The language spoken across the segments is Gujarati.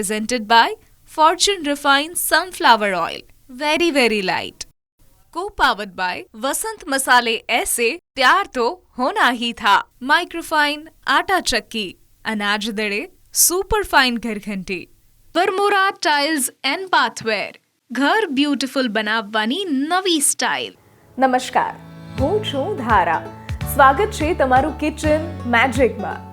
presented by Fortune Refined Sunflower Oil. Very, very light. Co powered by Vasant Masale Aise Pyar To Hona Hi Tha. Microfine Aata Chakki. Anaj Dade Superfine Gharghanti. Vermora Tiles and Bathware. ઘર બ્યુટીફુલ બનાવવાની નવી સ્ટાઇલ નમસ્કાર હું છું ધારા સ્વાગત છે તમારું કિચન મેજિકમાં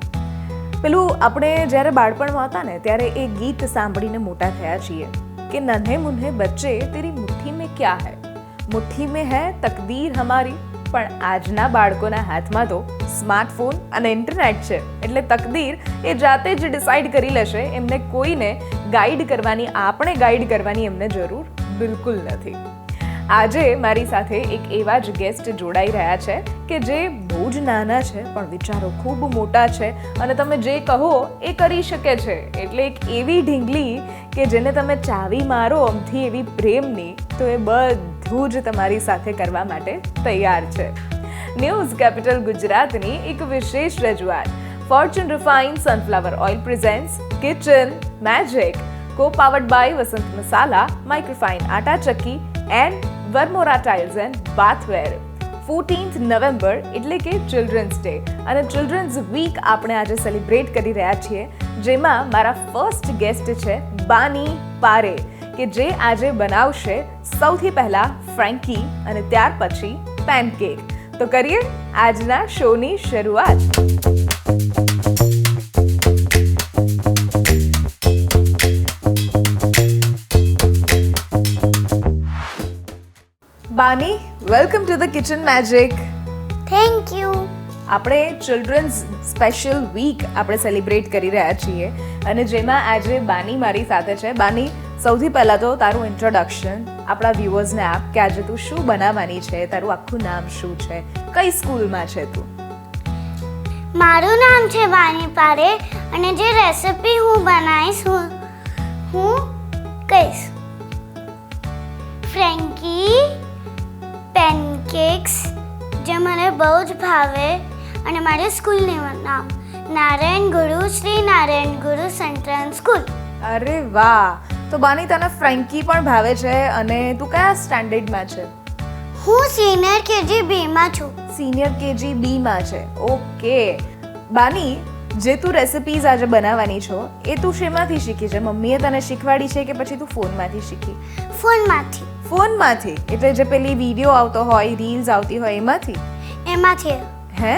પેલું આપણે જ્યારે બાળપણમાં હતા ને, ત્યારે એ ગીત સાંભળીને મોટા થયા છીએ કે નન્હે મુન્હે બચ્ચે તેરી મુઠ્ઠી મેં ક્યા હૈ? મુઠ્ઠી મેં હૈ તકદીર હમારી, પણ આજના બાળકોના હાથમાં તો સ્માર્ટફોન અને ઇન્ટરનેટ છે. એટલે તકદીર એ જાતે જ ડિસાઈડ કરી લેશે, એમને કોઈને ગાઈડ કરવાની, આપણે ગાઈડ કરવાની એમને જરૂર બિલકુલ નથી. આજે મારી સાથે એક એવા જ ગેસ્ટ જોડાઈ રહ્યા છે કે જે બહુ જ નાના છે, પણ વિચારો ખૂબ મોટા છે અને તમે જે કહો એ કરી શકે છે. એટલે એક એવી ઢીંગલી કે જેને તમે ચાવી મારો અમથી એવી પ્રેમની, તો એ બધું જ તમારી સાથે કરવા માટે તૈયાર છે. ન્યૂઝ કેપિટલ ગુજરાતની એક વિશેષ રજૂઆત. Fortune refine sunflower oil presents, kitchen, magic co powered by Vasant Masala, microfine atta chakki, and Varmora tiles and bathware fourteenth November એટલે કે ચિલ્ડ્રન્સ ડે અને ચિલ્ડ્રન્સ વીક આપણે આજે સેલિબ્રેટ કરી રહ્યા છીએ, જેમાં મારા ફર્સ્ટ ગેસ્ટ છે બાની પારે, કે જે આજે બનાવશે સૌથી પહેલાં ફ્રેન્કી અને ત્યાર પછી પેનકેક તો કરીએ આજના શોની શરૂઆત. Bani welcome to the kitchen magic thank you આપણે ચિલ્ડ્રન્સ સ્પેશિયલ વીક આપણે સેલિબ્રેટ કરી રહ્યા છીએ અને જેમાં આજે બાની મારી સાથે છે. બાની સૌથી પહેલાં તો તારું ઇન્ટ્રોડક્શન આપણા વ્યુઅર્સને આપ કે આજે તું શું બનાવવાની છે તારું આખું નામ શું છે કઈ સ્કૂલમાં છે તું? મારું નામ છે વાણી પારે અને જે રેસિપી હું બનાવીશ હું હું કહીશ. ફ્રેન્કી પેનકેક્સ જે મને બહુ જ ભાવે અને મારી સ્કૂલનું નામ નારાયણ ગુરુ શ્રી નારાયણ ગુરુ સેન્ટ્રલ સ્કૂલ અરે વાહ! તો બાની તને ફ્રેન્કી પણ ભાવે છે અને તું કયા સ્ટાન્ડર્ડમાં છે? હું સિનિયર કેજી બીમાં છું. સિનિયર કેજી બીમાં છે. ઓકે બાની જે તું રેસિપીઝ આજે બનાવવાની છો એ તું શેમાંથી શીખી છે? મમ્મીએ તને શીખવાડી છે કે પછી તું ફોનમાંથી શીખી? ફોનમાંથી. ફોનમાંથી? એટલે જે પેલી વીડિયો આવતો હોય રીલ્સ આવતી હોય એમાંથી? એમાંથી. હે?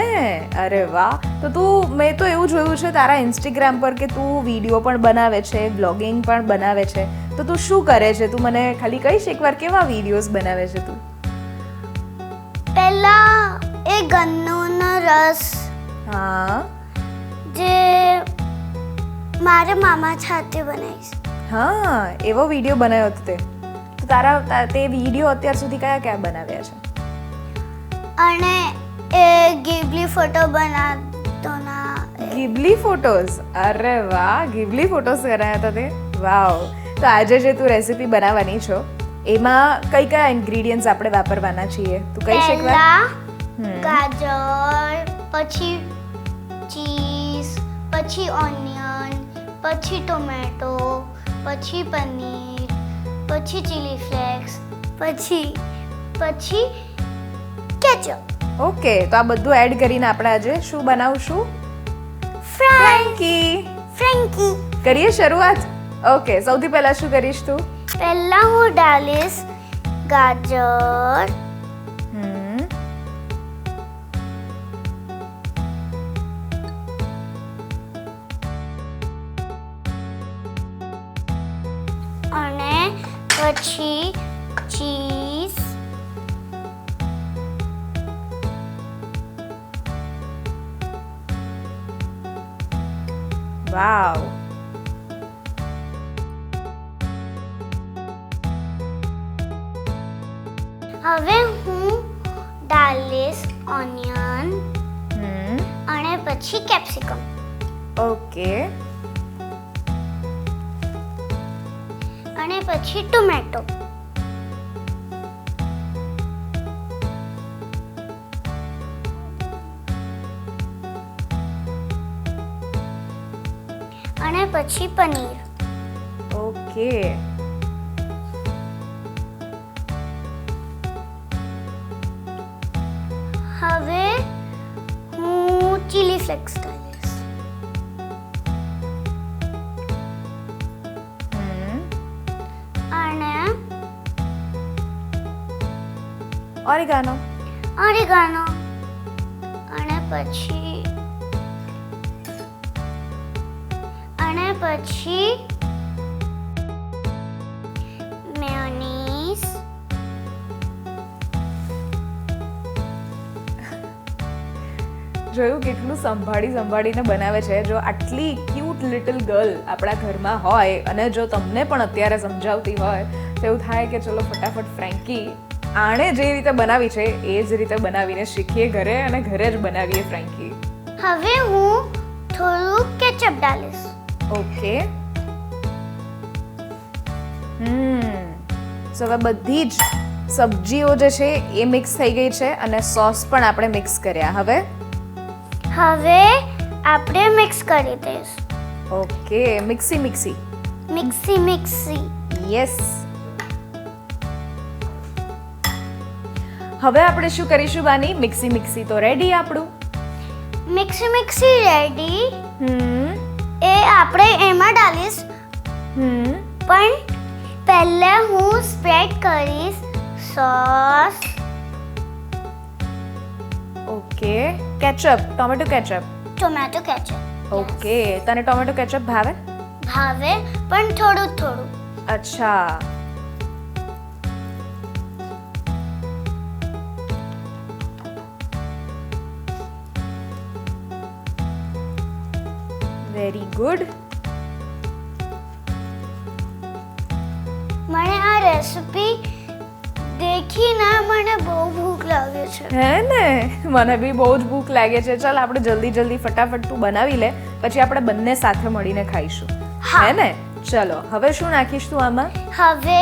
અરે વાહ. તો તું મેં તો એવું જોયું છે તારા ઇન્સ્ટાગ્રામ પર કે તું વીડિયો પણ બનાવે છે બ્લોગિંગ પણ બનાવે છે. તો તું શું કરે છે? તું મને ખાલી કહીશ એકવાર કેવા વિડીયોઝ બનાવે છે તું? પહેલા એ ગન્નોનો રસ. હા. જે મારા મામા સાથે બનાવીશ. હા એવો વીડિયો બનાવ્યો હતો તે. તો તારા તે વીડિયો અત્યાર સુધી કયા કયા બનાવ્યા છે? અને એ ગીબલી ફોટો બનાવતો ના ગિબલી ફોટોઝ અરે વાહ ગિબલી ફોટોસ કરાયા હતા તે? વાવ. તો આજે જે તું રેસીપી બનાવવાની છો એમાં કઈ કયા ઇન્ગ્રીડિયન્ટ્સ આપણે વાપરવાના છીએ? તું કઈ પહેલા ગાજર પછી ચીઝ પછી ઓનિયન પછી ટોમેટો પછી પનીર પછી ચીલી ફ્લેક્સ પછી પછી કેચઅપ ઓકે તો આ બધું એડ કરીને આપણે આજે શું બનાવશું? ફ્રેન્કી ફ્રેન્કી કરીએ શરૂઆત? ઓકે સૌથી પહેલા શું કરીશ તું? પહેલા હું ડાલીશ ગાજર પછી ચીઝ. વાવ. હવે હું ડાલીશ ઓનિયન હમ. અને પછી કેપ્સિકમ. ઓકે. પછી ટોમેટો. અને પછી પનીર. ઓકે. હવે હું ચીલી ફ્લેક્સ ડાલીશ ઓરિગાનો. ઓરિગાનો. અને પછી અને પછી મેયોનીઝ. જોયું કેટલું સંભાળી સંભાળીને બનાવે છે? જો આટલી ક્યુટ લિટલ ગર્લ આપણા ઘરમાં હોય અને જો તમને પણ અત્યારે સમજાવતી હોય તો એવું થાય કે ચલો ફટાફટ ફ્રેન્કી આણે જે રીતે બનાવી છે એ જ રીતે બનાવીને શીખીએ ઘરે અને ઘરે જ બનાવીએ ફ્રેન્કી હવે હું થોડું કેચઅપ ડાલીશ. ઓકે હમ સો હવે બધી જ સબ્જીઓ જે છે એ મિક્સ થઈ ગઈ છે અને સોસ પણ આપણે મિક્સ કર્યા. હવે? હવે આપણે મિક્સ કરી દઈશ. Okay mixie mixie mixie mixie yes હવે આપણે શું કરીશું બાની? મિક્સી મિક્સી તો રેડી આપણું? Mixie mixie ready hmm. એ આપણે એમાં ડાલીશ. હમ. પણ પહેલે હું સ્પ્રેડ કરીશ sauce. Okay. Ketchup tomato ketchup tomato ketchup okay. તને ટોમેટો કેચઅપ ભાવે? ભાવે પણ થોડું થોડું. અચ્છા. વેરી ગુડ મને આ રેસિપી દેખીને મને બહુ ભૂખ લાગે છે. હે ને? મને બી બહુ જ ભૂખ લાગે છે. ચાલ આપણે જલ્દી જલ્દી ફટાફટ તું બનાવી લે પછી આપણે બંને સાથે મળીને ખાઈશું. હા. ને? ચલો હવે શું નાખીશ તું આમાં? હવે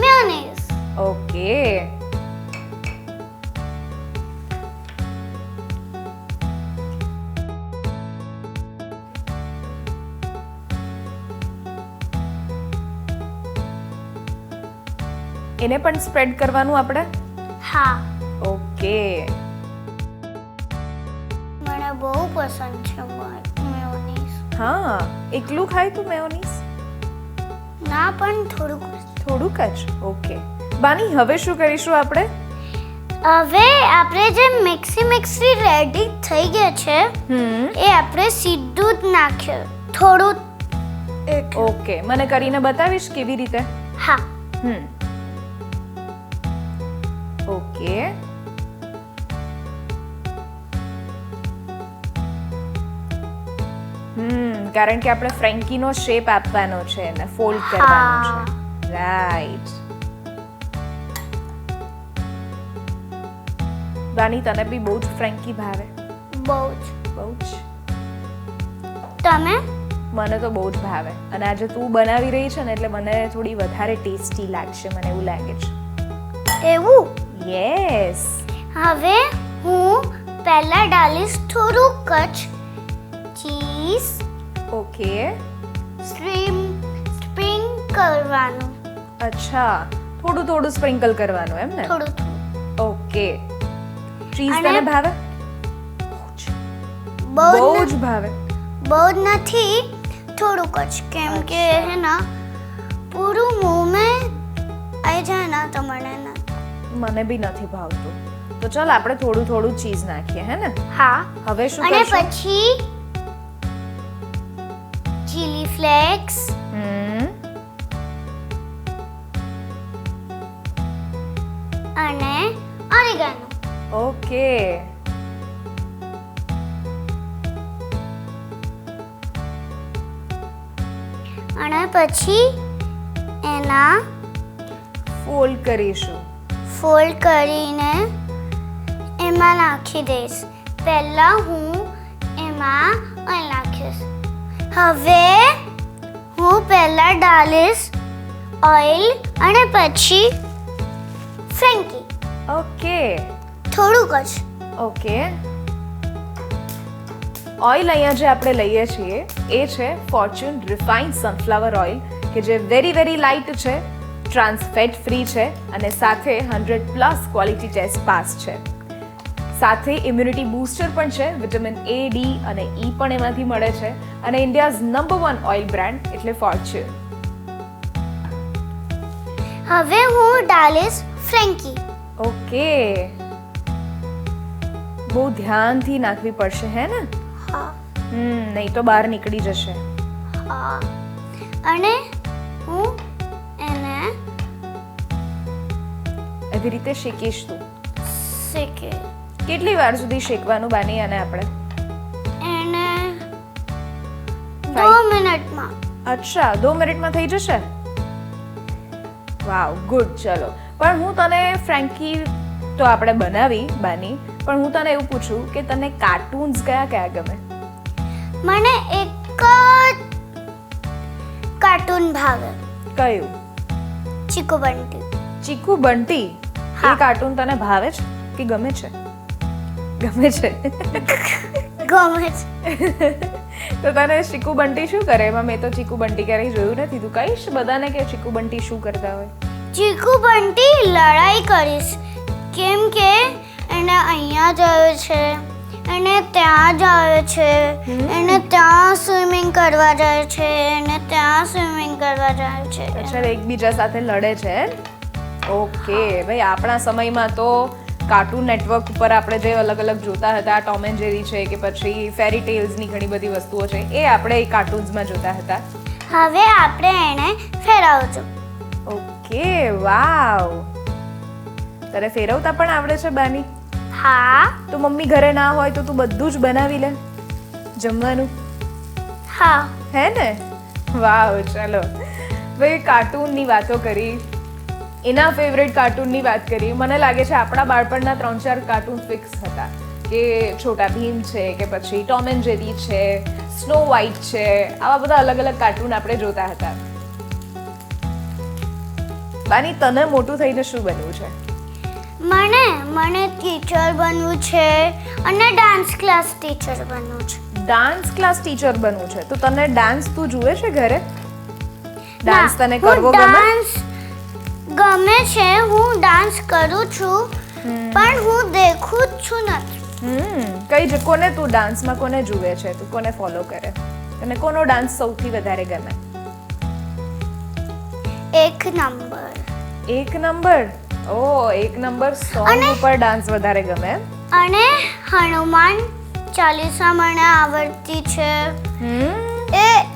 મેયોનીઝ ઓકે એને પણ સ્પ્રેડ કરવાનું આપણે? હા. ઓકે. મને બહુ પસંદ છે મેયોનીઝ. હા એકલું ખાય તું મેયોનીઝ? ના પણ થોડુંક થોડુંક જ? ઓકે. બાની હવે શું કરીશું આપણે? હવે આપણે જે મિક્સી મિક્સી રેડી થઈ ગયા છે એ આપણે સીધું જ નાખ્યું થોડું ઓકે. મને કરીને બતાવીશ કેવી રીતે? હા. હમ. ઓકે. હમ કારણ કે આપણે ફ્રેન્કીનો શેપ આપવાનો છે અને ફોલ્ડ કરવાનો છે. રાઈટ બાની તને બી બહુ જ ફ્રેન્કી ભાવે. બહુ જ. બહુ જ. તમે મને તો બહુ જ ભાવે. અને આજે તું બનાવી રહી છે ને એટલે મને થોડી વધારે ટેસ્ટી લાગશે મને એવું લાગે છે. એવું? યસ હવે હું પહેલા ડાલીશ થોડું કચ ચીઝ ઓકે સ્ટ્રીમ સ્પ્રિંગ કરવાનું. અચ્છા. થોડું થોડું સ્પ્રિંકલ કરવાનું એમ ને? થોડું ઓકે ચીઝ તને ભાવે? બહુ જ ભાવે. બહુ જ નથી થોડુંક જ. કેમ કે હે ના પૂરું મુંહ મેં આવી જાય ના તો મને બી નથી ભાવતું. તો ચાલ આપણે થોડું થોડું ચીઝ નાખીએ હે ને? હા. હવે શું અને પછી ચીલી ફ્લેક્સ અને ઓરેગાનો ઓકે. અને પછી એના ફોલ્ડ કરીશું. ફોલ્ડ કરીને એમાં નાખી દઈશ. પહેલાં હું એમાં અહીં નાખીશ. હવે હું પહેલાં ડાલીશ ઓઇલ અને પછી ફ્રેન્કી ઓકે. થોડુંક જ. ઓકે. ઓઇલ અહીંયા જે આપણે લઈએ છીએ એ છે ફોર્ચ્યુન રિફાઇન્ડ સનફ્લાવર ઓઇલ કે જે વેરી વેરી લાઇટ છે. ટ્રાન્સ ફેટ ફ્રી છે અને સાથે hundred plus quality test pass છે. સાથે ઇમ્યુનિટી બૂસ્ટર પણ છે વિટામિન એ ડી અને ઈ પણ એમાંથી મળે છે અને India's number one oil brand એટલે ફોર્ચ્યુન હવે હું ડાલિસ ફ્રેન્કી. ઓકે. બહુ ધ્યાનથી નાખવી પડશે હે ને? હા. હમ નહીં તો બહાર નીકળી જશે. હા. અને એવી રીતે શેકીશ તું? શીખે. કેટલી વાર સુધી શેકવાનું બાની અને આપણે? એને 2 મિનિટમાં. અચ્છા દો મિનિટમાં થઈ જશે? વાવ ગુડ ચલો. પણ હું તને ફ્રેન્કી તો આપણે બનાવી બાની. પણ હું તને એવું પૂછું કે તને કાર્ટૂન્સ કયા કયા ગમે? મને એક કાર્ટૂન ભાવે. કયું? ચીકુ બંટી ચીકુ બંટી એ કાર્ટૂન તને ભાવે છે કે ગમે છે? ગમે છે? ગમે છે. તો તને ચીકુ બંટી શું કરે? એમાં મેં તો ચીકુ બંટી ક્યારેય જોયું નથી. તું કહીશ બધાને કે ચીકુ બંટી શું કરતા હોય? ચીકુ બંટી લડાઈ કરીશ. કેમ કે એને અહીંયા જાય છે એને ત્યાં જાય છે એને ત્યાં સ્વિમિંગ કરવા જાય છે એને ત્યાં સ્વિમિંગ કરવા જાય છે. અચ્છા એકબીજા સાથે લડે છે ઓકે ભાઈ આપણા સમયમાં તો કાર્ટૂન નેટવર્ક ઉપર આપણે જે અલગ અલગ જોતા હતા ટોમ એન્ડ જેરી છે કે પછી ફેરી ટેલ્સની ઘણી બધી વસ્તુઓ છે એ આપણે કાર્ટૂન્સમાં જોતા હતા. હવે આપણે એને ફેરવજો. Okay wow. તારે ફેરવતા પણ આવડે છે બાની? હા. તો મમ્મી ઘરે ના હોય તો તું બધું જ બનાવી લે જમવાનું? હા. હે ને? વાવ ચલો. ભાઈ કાર્ટૂનની વાતો કરી. એના ફેવરેટ કાર્ટૂનની વાત કરી મને લાગે છે આપણા બાળપણના ત્રણ ચાર કાર્ટૂન ફિક્સ હતા. કે છોટા ભીમ છે કે પછી ટોમ એન્ડ જેરી છે સ્નો વ્હાઇટ છે આવા બધા અલગ અલગ કાર્ટૂન આપણે જોતા હતા. બાની તને મોટું થઈને શું બનવું છે? મને મને ટીચર બનવું છે અને ડાન્સ ક્લાસ ટીચર બનવું છે. ડાન્સ ક્લાસ ટીચર બનવું છે? તો તને ડાન્સ તું જુએ છે ઘરે? ડાન્સ તને કરવો ગમે? ડાન્સ ગમે છે હું ડાન્સ કરું છું પણ હું દેખું જ છું નથી. હમ કઈ જ કોને તું ડાન્સમાં કોને જુએ છે? તું કોને ફોલો કરે? તને કોનો ડાન્સ સૌથી વધારે ગમે? એક નંબર. એક નંબર? ઓ એક નંબર સોંગ ઉપર ડાન્સ વધારે ગમે? અને હનુમાન ચાલીસા મને આવડતી છે. હમ. એ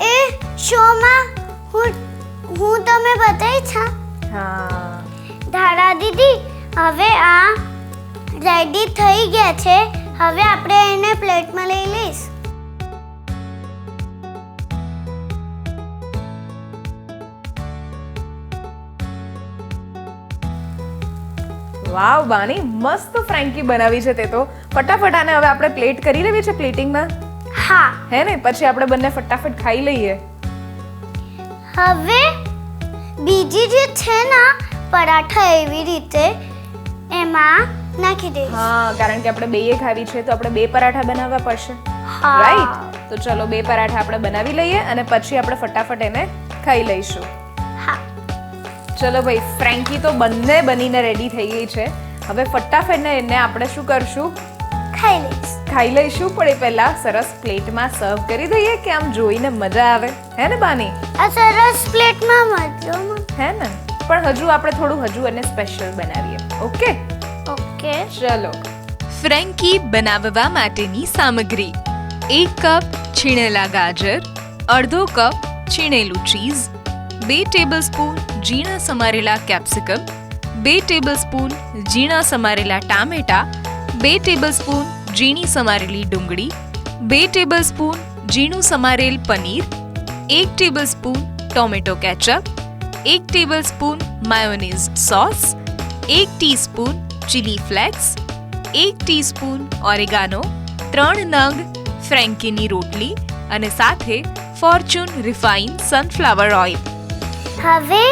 એ શોમાં હું હું તમે બતાવી છે હા. ધારા દીદી હવે આ રેડી થઈ ગયા છે. હવે આપણે એને પ્લેટમાં લઈ લઈશ. વાવ બાની મસ્ત ફ્રેન્કી બનાવી છે તે તો. ફટાફટ આને હવે આપણે પ્લેટ કરી લેવી છે પ્લેટિંગમાં હા. હે ને? પછી આપણે બંને ફટાફટ ખાઈ લઈએ. હવે બીજી જે છે ને પરાઠા એવી રીતે એમાં નાખી દઈશ. હા કારણ કે આપણે બેયે ખાવી છે તો આપણે બે પરાઠા બનાવવા પડશે. રાઈટ તો ચલો બે પરાઠા આપણે બનાવી લઈએ અને પછી આપણે ફટાફટ એને ખાઈ લઈશું. હા. ચલો ભાઈ ફ્રેન્કી તો બંને બનીને રેડી થઈ ગઈ છે. હવે ફટાફટ ને એને આપણે શું કરશું? ખાઈ લઈશ. ખાઈ લઈશું પણ એ પહેલા સરસ પ્લેટમાં સર્વ કરી દઈએ કે આમ જોઈને મજા આવે. હે ને બાની? આ સરસ પ્લેટમાં મજો હે ને? પણ હજુ આપણે થોડું હજુ અને સ્પેશિયલ બનાવીએ. ઓકે ઓકે ચલો. ફ્રેન્કી બનાવવા માટેની સામગ્રી. એક કપ છીણેલા ગાજર અડધો કપ છીણેલું ચીઝ બે ટેબલસ્પૂન ઝીણા સમારેલા કેપ્સિકમ બે ટેબલસ્પૂન ઝીણા સમારેલા ટામેટા બે ટેબલસ્પૂન ઝીણી સમારેલી ડુંગળી, બે ટેબલસ્પૂન ઝીણું સમારેલ પનીર, એક ટેબલસ્પૂન ટોમેટો કેચઅપ, એક ટેબલસ્પૂન માયોનીઝ સોસ એક ટીસ્પૂન ચીલી ફ્લેક્સ એક ટીસ્પૂન ઓરેગાનો ત્રણ નંગ ફ્રેન્કીની રોટલી અને સાથે ફોર્ચ્યુન રિફાઇન સનફ્લાવર ઓઇલ હવે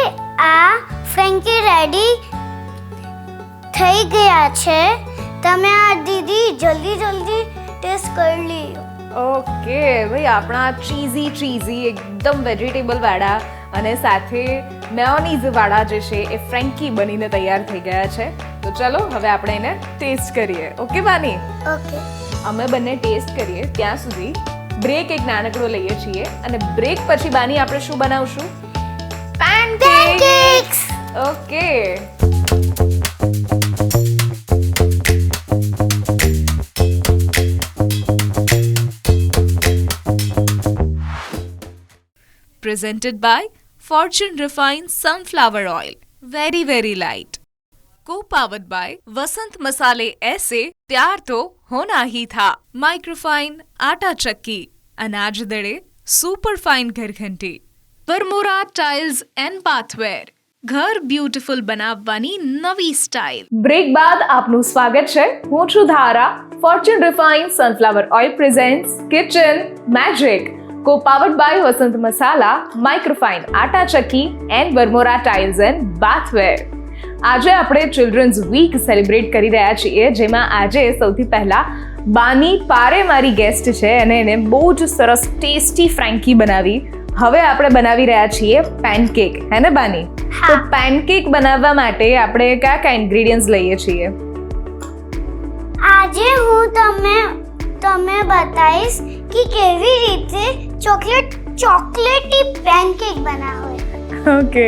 આ ફ્રેન્કી રેડી થઈ ગયા છે. તમે આ દીદી જલ્દી જલ્દી ટેસ્ટ કરી લ્યો. ઓકે ભાઈ આપણા ચીઝી ચીઝી એકદમ વેજીટેબલ વાળા અને સાથે મેયોનીઝ વાળા જે છે એ ફ્રેન્કી બનીને તૈયાર થઈ ગયા છે. તો ચલો હવે આપણે એને ટેસ્ટ કરીએ. Okay Bani okay. અમે બંને ટેસ્ટ કરીએ ત્યાં સુધી બ્રેક એક નાનકડો લઈએ છીએ અને બ્રેક પછી બાની આપણે શું બનાવશું? Pancake pancakes presented by Fortune Refined Sunflower Oil. Very, very light. Co-powered by वसंत मसाले ऐसे प्यार तो होना ही था माइक्रोफाइन आटा चक्की अनाज दड़े सुपर फाइन घर घंटी વરમોરા ટાઇલ્સ એન્ડ બાથવેર ઘર બ્યુટીફુલ બનાવવાની નવી સ્ટાઇલ બ્રેક બાદ આપનું સ્વાગત છે હું છું Dhara Fortune refine sunflower oil presents kitchen magic co powered by Vasant Masala microfine atta chakki and Varmora tiles and bathware આજે આપણે ચિલ્ડ્રન્સ વીક સેલિબ્રેટ કરી રહ્યા છીએ જેમાં આજે સૌથી પહેલા બાની પારે મારી ગેસ્ટ છે અને એને બહુ જ સરસ ટેસ્ટી ફ્રેન્કી બનાવી. હવે આપણે બનાવી રહ્યા છીએ પેનકેક હે ને બાની. તો પેનકેક બનાવવા માટે આપણે કયા કયા ઇન્ગ્રેડિયન્ટ્સ લઈએ છીએ? આજે હું તમને તમે બતાવીશ કે કેવી રીતે ચોકલેટ ચોકલેટી પેનકેક બનાવો ઓકે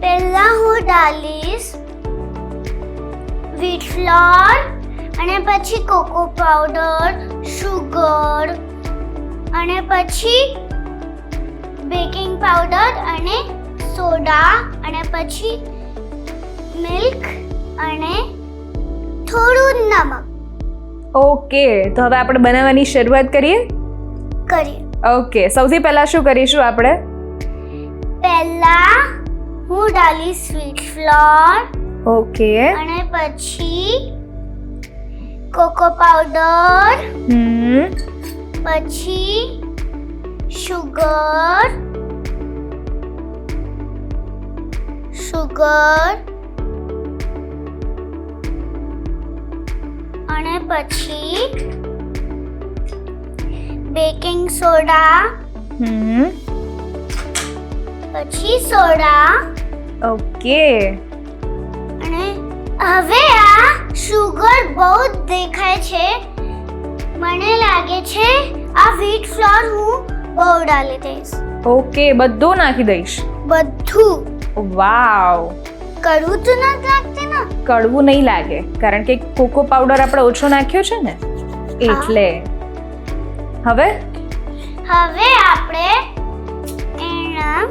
પહેલા હું ડાલીશ વ્હીટ ફ્લોર અને પછી કોકો પાવડર સુગર અને પછી બેકિંગ પાવડર અને સોડા અને પછી મિલ્ક અને થોડું નમક ઓકે તો હવે આપણે બનાવવાની શરૂઆત કરીએ? કરીએ. ઓકે સૌથી પહેલા શું કરીશું આપણે? પહેલા હું ડાલીશ સ્વીટ ફ્લોર ઓકે અને પછી કોકો પાવડર હમ. પછી સુગર સુગર અને પછી બેકિંગ સોડા. હમ. પછી સોડા. ઓકે. અને હવે આ સુગર બહુ દેખાય છે. મને લાગે છે આ વ્હીટ ફ્લોર હું બહુ ડાલી દઈશ. ઓકે બધું નાખી દઈશ. બધું. વાવ. કડવું તો નથી લાગતી ને? કડવું નહીં લાગે કારણ કે કોકો પાવડર આપણે ઓછો નાખ્યો છે ને એટલે હવે? હવે આપણે એના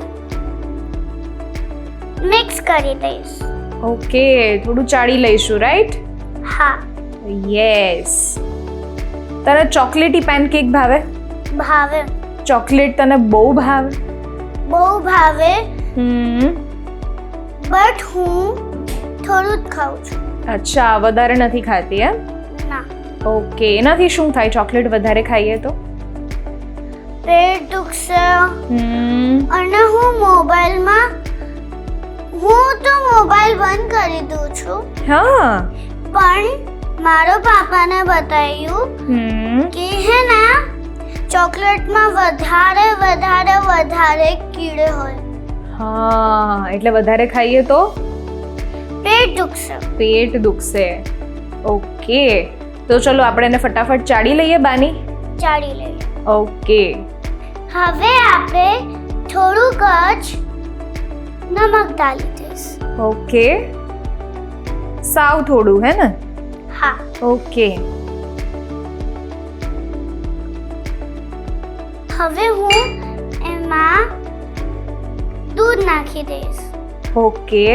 મિક્સ કરી દઈશ. ઓકે થોડું ચાળી લઈશું રાઈટ હા. યસ તને ચોકલેટી પેનકેક ભાવે? ભાવે. ચોકલેટ તને બહુ ભાવે? બહુ ભાવે. હમ. બટ હું થોડું જ ખાઉં છું. અચ્છા વધારે નથી ખાતી એમ? ઓકે એનાથી શું થાય? ચોકલેટ વધારે ખાઈએ તો? પેટ દુખશે. હમ. અને હું મોબાઈલમાં હું તો મોબાઈલ બંધ કરી દઉં છું. હા. પણ મારો પાપાને બતાવ્યું કે હે ના ચોકલેટમાં વધારે વધારે વધારે કીડે હોય. હા એટલે વધારે ખાઈએ તો? પેટ દુખશે. પેટ દુખશે. ઓકે તો ચલો આપણે એને ફટાફટ ચાળી લઈએ બાની? ચાડી લઈએ. ઓકે. હવે આપણે થોડુંક જ નમક ડાલી દઈશ. ઓકે. સાવ થોડું હે ને? હા. ઓકે. હવે હું એમાં દૂધ નાખી દઈશ. ઓકે.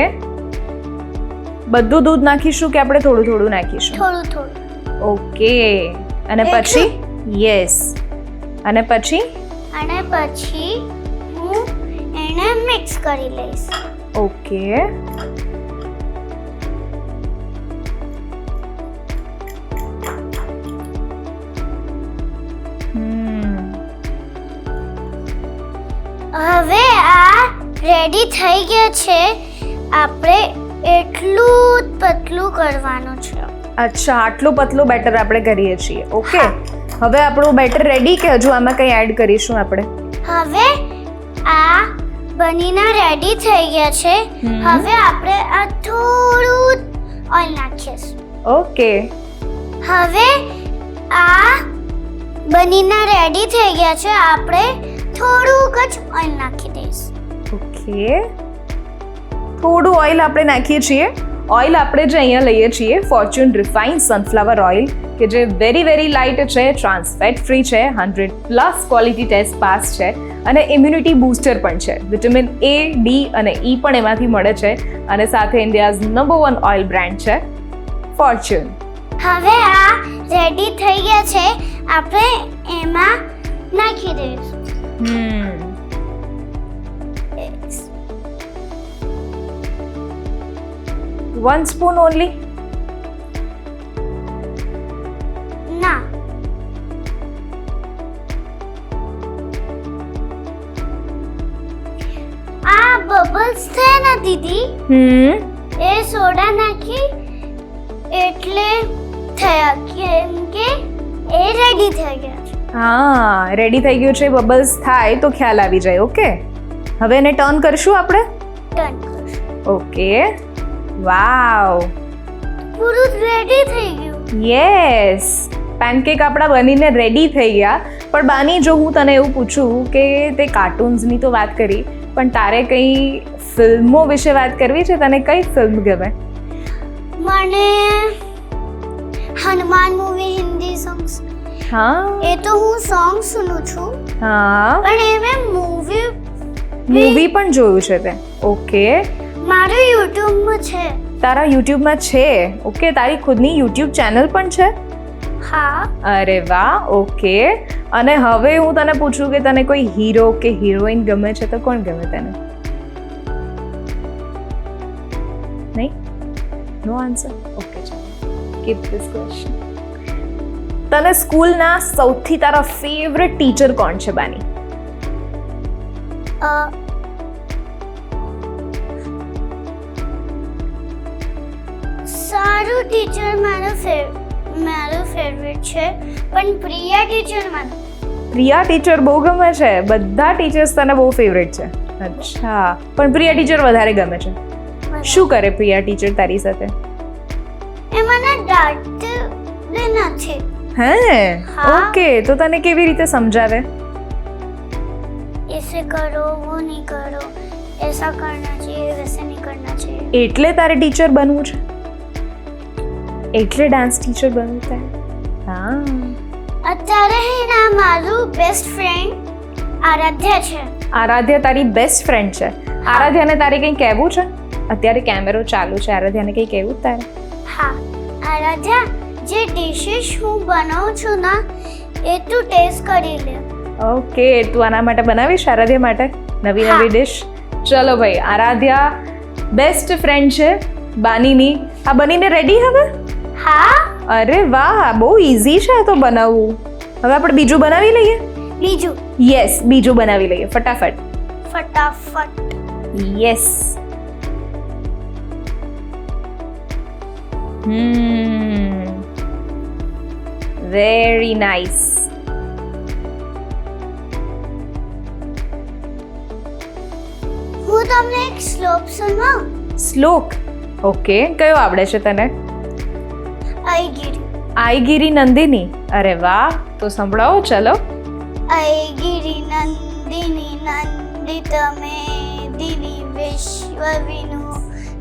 બધું દૂધ નાખીશું કે આપણે થોડું થોડું નાખીશું? થોડું થોડું. ઓકે. અને પછી? યસ અને પછી? અને પછી હું એને મિક્સ કરી લઈશ. ઓકે. હવે આ રેડી થઈ ગયો છે. આપણે એટલું જ પતલું કરવાનું છે. અચ્છા આટલું પતલું બેટર આપણે કરીએ છીએ. ઓકે હવે આપણું બેટર રેડી કે હજુ આમાં કંઈ એડ કરીશું આપણે? હવે આ બનીના રેડી થઈ ગયા છે. હવે આપણે આ થોડું ઓઇલ નાખીશું. ઓકે હવે આ બનીના રેડી થઈ ગયા છે. આપણે થોડુંક જ ઓઇલ નાખી દઈશું. ઓકે થોડું ઓઇલ આપણે નાખીએ છીએ. ઓઇલ આપણે જે અહીંયા લઈએ છીએ ફોર્ચ્યુન રિફાઇન્ડ સનફ્લાવર ઓઇલ કે જે વેરી વેરી લાઇટ છે ટ્રાન્સફેટ ફ્રી છે hundred plus quality test pass છે અને ઇમ્યુનિટી બૂસ્ટર પણ છે. વિટામિન એ ડી અને ઈ પણ એમાંથી મળે છે અને સાથે India's number one oil brand છે ફોર્ચ્યુન હવે આ રેડી થઈ ગયા છે આપણે એમાં નાખી દઈશું. હમ. વન સ્પૂન ઓનલી ના. આ બબલ્સ છે ને દીદી? હમ. એ સોડા નાખી એટલે થયા કેમ કે એ રેડી થઈ ગયા હા રેડી થઈ ગયું છે બબલ્સ થાય તો ખ્યાલ આવી જાય ઓકે હવે એને ટર્ન કરશું આપણે? ટર્ન કરશું. ઓકે વાવ પૂરું રેડી થઈ ગયું. યસ પેનકેક આપણા બનીને રેડી થઈ ગયા. પણ બાની જો હું તને એવું પૂછું કે તે કાર્ટૂન્સની તો વાત કરી પણ તારે કઈ ફિલ્મો વિશે વાત કરવી છે? તને કઈ ફિલ્મ ગમે? મને હનુમાન મૂવી હિન્દી સોંગ્સ હા. એ તો હું સોંગ સુનું છું. હા. પણ એ મેં મૂવી મૂવી પણ જોયું છે તે. ઓકે મારું યુટ્યુબમાં છે. તારા યુટ્યુબમાં છે? ઓકે તારી ખુદની યુટ્યુબ ચેનલ પણ છે? હા. અરે વાહ ઓકે. અને હવે હું તને પૂછું કે તને કોઈ હીરો કે હિરોઈન ગમે છે તો કોણ ગમે તને? નહીં? નો આન્સર ઓકે ચાલો. કીપ ધીસ ક્વેશ્ચન તને સ્કૂલના સૌથી તારા ફેવરેટ ટીચર કોણ છે બાની? અ, સારું ટીચર મારો ફેવ મારો ફેવરેટ છે પણ પ્રિયા ટીચર મારો પ્રિયા ટીચર બહુ ગમે છે બધા ટીચર્સ તને બહુ ફેવરેટ છે અચ્છા પણ પ્રિયા ટીચર વધારે ગમે છે શું કરે પ્રિયા ટીચર તારી સાથે એ મને ડાંટે નથી હે હા. ઓકે તો તને કેવી રીતે સમજાવે ऐसे करो वो नहीं करो ऐसा करना चाहिए वैसे नहीं करना चाहिए એટલે તારે ટીચર બનવું છે એટલે ડાન્સ ટીચર બનવું તારે હા અત્યારે હે ના મારું બેસ્ટ ફ્રેન્ડ આરાધ્યા છે. આરાધ્યા તારી બેસ્ટ ફ્રેન્ડ છે. આરાધ્યાને તારે કંઈ કહેવું છે? અત્યારે કેમેરો ચાલુ છે. આરાધ્યાને કંઈ કહેવું તારે? હા. આરાધ્યા જે ડિશિસ હું બનાવું છું ના એ તું ટેસ્ટ કરી લે. ઓકે તું આના માટે બનાવીશ આરાધ્યા માટે? નવી નવી ડિશ ચલો ભાઈ આરાધ્યા બેસ્ટ ફ્રેન્ડ છે બાનીની. આ બનીને રેડી હવે? હા? અરે વાહ બહુ ઈઝી છે તો બનાવવું. હવે આપણે બીજું બનાવી લઈએ? બીજું. યસ બીજું બનાવી લઈએ ફટાફટ. ફટાફટ. યસ હમ વેરી નાઇસ હું તમને એક શ્લોક સુનાવું શ્લોક ઓકે કયો આવડે છે તને? અયગીરી આઈગીરી નંદિની અરે વાહ તો સંભળાવો ચલો આઈગીરી નંદિની નંદિત મેદિની વિશ્વ વિનુ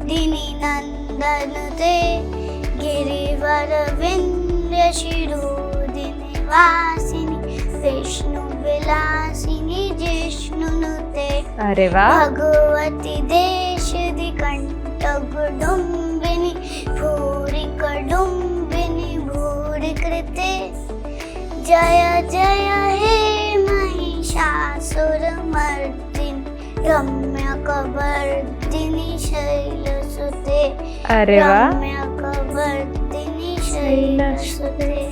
દિની નંદન તે ગિરિવર વિંદ્ય શિરોદિની વાસિની વિષ્ણુ વિલાસિની જિષ્ણુનુતે અરે વાહ ભગવતી દેશ દિકંઠ ગુડુંબિની ભૂરી जय જય જય महिषासुरमर्दिनि रम्यकवर्दिनि शैलसुते કબર્દિની શૈલસુતે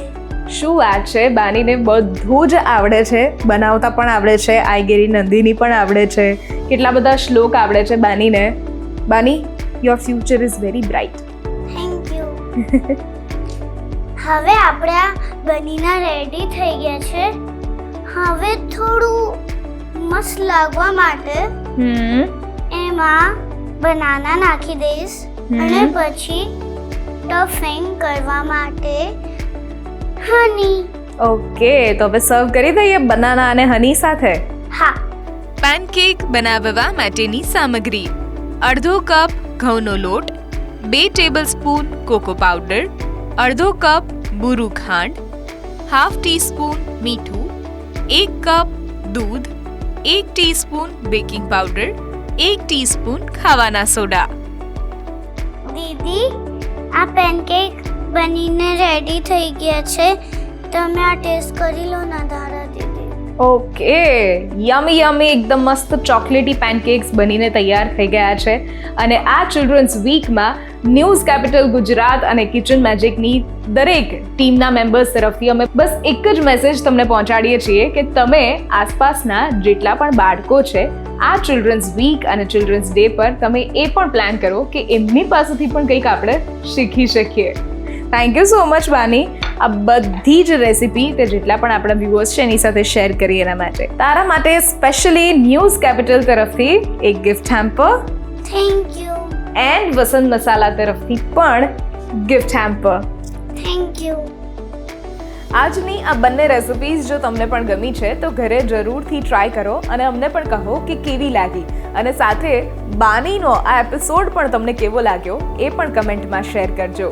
શું વાત છે? બાનીને બધું જ આવડે છે. બનાવતા પણ આવડે છે. આઈગીરી નંદીની પણ આવડે છે. કેટલા બધા શ્લોક આવડે છે બાનીને. Bani your future is very bright thank you હવે આપણે આ બનીના રેડી થઈ ગયા છે. હવે થોડું મસ્ત લાગવા માટે હમ. એમાં બનાના નાખી દઈશ અને પછી ટફિંગ કરવા માટે હની ઓકે તો હવે સર્વ કરી દઈએ બનાના અને હની સાથે. હા. પેનકેક બનાવવા માટેની સામગ્રી. અડધો કપ ઘઉંનો લોટ બે ટેબલ સ્પૂન કોકો પાવડર અડધો કપ બુરુ ખાંડ હાફ ટીસ્પૂન મીઠું એક કપ દૂધ એક ટીસ્પૂન બેકિંગ પાવડર એક ટીસ્પૂન ખાવાના સોડા દીદી આ પેનકેક બનીને રેડી થઈ ગયા છે તમે આ ટેસ્ટ કરી લો ના ધારા ઓકે. યમી યમી એકદમ મસ્ત ચોકલેટી પેનકેક્સ બનીને તૈયાર થઈ ગયા છે. અને આ ચિલ્ડ્રન્સ વીકમાં ન્યૂઝ કેપિટલ ગુજરાત અને કિચન મેજિકની દરેક ટીમના મેમ્બર્સ તરફથી અમે બસ એક જ મેસેજ તમને પહોંચાડીએ છીએ કે તમે આસપાસના જેટલા પણ બાળકો છે, આ ચિલ્ડ્રન્સ વીક અને ચિલ્ડ્રન્સ ડે પર તમે એ પણ પ્લાન કરો કે એમની પાસેથી પણ કંઈક આપણે શીખી શકીએ. Thank you so much Bani આ બધી જ રેસિપી તે જેટલા પણ આપણા વ્યૂઅર્સ છે એની સાથે શેર કરી એના માટે. તારા માટે સ્પેશિયલી ન્યૂઝ કેપિટલ તરફથી એક gift hamper thank you and Vasant Masala તરફથી પણ ગિફ્ટ હેમ્પર થેન્ક યુ આજની આ બંને રેસિપીઝ જો તમને પણ ગમી છે તો ઘરે જરૂરથી ટ્રાય કરો અને અમને પણ કહો કે કેવી લાગી. અને સાથે બાનીનો આ એપિસોડ પણ તમને કેવો લાગ્યો એ પણ કમેન્ટમાં શેર કરજો.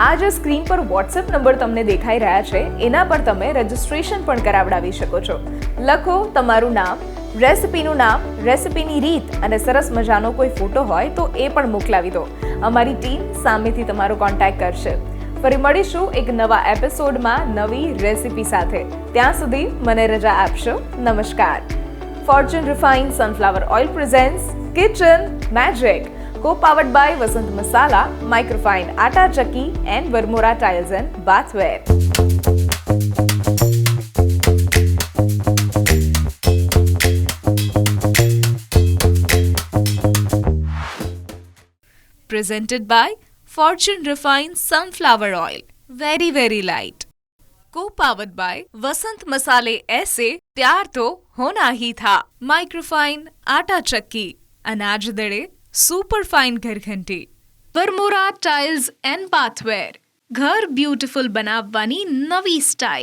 આ જે સ્ક્રીન પર વોટ્સએપ નંબર તમને દેખાઈ રહ્યા છે, એના પર તમે રજિસ્ટ્રેશન પણ કરાવડાવી શકો છો. લખો તમારું નામ રેસિપીનું નામ રેસિપીની રીત અને સરસ મજાનો કોઈ ફોટો હોય તો એ પણ મોકલાવી દો. અમારી ટીમ સામેથી તમારો કોન્ટેક્ટ કરશે. ફરી મળીશું એક નવા એપિસોડમાં નવી રેસિપી સાથે. ત્યાં સુધી મને રજા આપશો. નમસ્કાર. Fortune refine sunflower oil presents kitchen magic Go powered by Vasant Masala, Microfine, Atta Chucky, and Vermora Tiles and Bathware. Presented by Fortune Refined Sunflower Oil. Very, very light. Co powered by Vasant Masale ऐसे प्यार तो होना ही था microfine atta chakki super superfine ઘરઘંટી Varmora tiles and bathware ઘર બ્યુટીફુલ બનાવવાની નવી સ્ટાઇલ